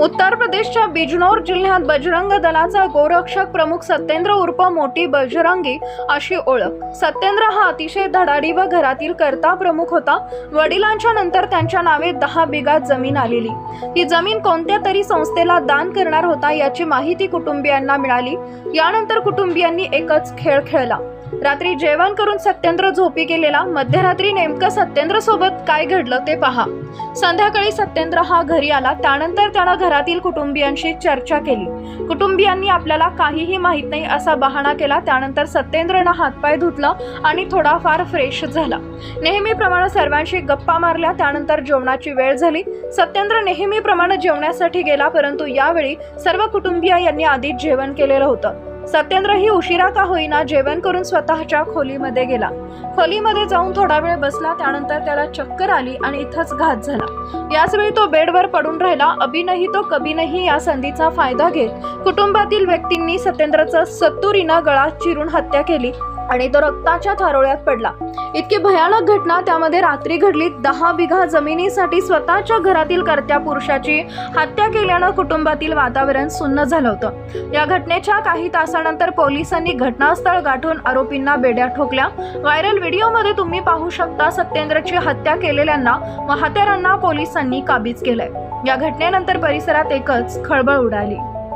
उत्तर प्रदेशच्या बिजनोर जिल्ह्यात बजरंग दलाचा गोरक्षक प्रमुख सत्येंद्र उर्फ मोठी बजरंगी अशी ओळख. सत्येंद्र हा अतिशय धडाडी व घरातील कर्ता प्रमुख होता. वडिलांच्या नंतर त्यांच्या नावे दहा बिघात जमीन आलेली. ही जमीन कोणत्या तरी संस्थेला दान करणार होता याची माहिती कुटुंबियांना मिळाली. यानंतर कुटुंबियांनी एकच खेळ खेळला. रात्री जेवण करून सत्येंद्र झोपी गेलेला मध्यरात्री नेमकं सत्येंद्र सोबत काय घडलं ते पहा. संध्याकाळी सत्येंद्र हा घरी आला त्यानंतर त्यानं घरातील कुटुंबियांशी चर्चा केली. कुटुंबियांनी आपल्याला काहीही माहीत नाही असा बहाणा केला त्यानंतर सत्येंद्रनं हातपाय धुतला आणि थोडाफार फ्रेश झाला. नेहमीप्रमाणे सर्वांशी गप्पा मारल्या त्यानंतर जेवणाची वेळ झाली. सत्येंद्र नेहमीप्रमाणे जेवण्यासाठी गेला परंतु यावेळी सर्व कुटुंबीय यांनी आधीच जेवण केलेलं होतं. सत्येंद्रही उशिरा का होईना जेवण करून स्वतःच्या खोलीमध्ये गेला. खोलीमध्ये जाऊन थोडा वेळ बसला त्यानंतर त्याला चक्कर आली आणि इथंच घात झाला. याचवेळी तो बेडवर पडून राहिला. अभि नाही तो कबीनही नाही या संधीचा फायदा घेत कुटुंबातील व्यक्तींनी सत्येंद्रचं सत्तुरीनं गळा चिरून हत्या केली. आणि तो रक्ताच्या थारोळ्यात पडला. इतकी भयानक घटना त्यामध्ये रात्री घडली दहा बिघा जमिनीसाठी स्वतःच्या घरातील कर्त्या पुरुषाची हत्या केल्यानं कुटुंबातील वातावरण सुन्न झालं होतं. या घटनेच्या काही तासानंतर पोलिसांनी घटनास्थळ गाठून आरोपींना बेड्या ठोकल्या. व्हायरल व्हिडिओमध्ये तुम्ही पाहू शकता सत्येंद्रची हत्या केलेल्यांना व हत्यारांना पोलिसांनी काबीज केलंय. या घटनेनंतर परिसरात एकच खळबळ उडाली.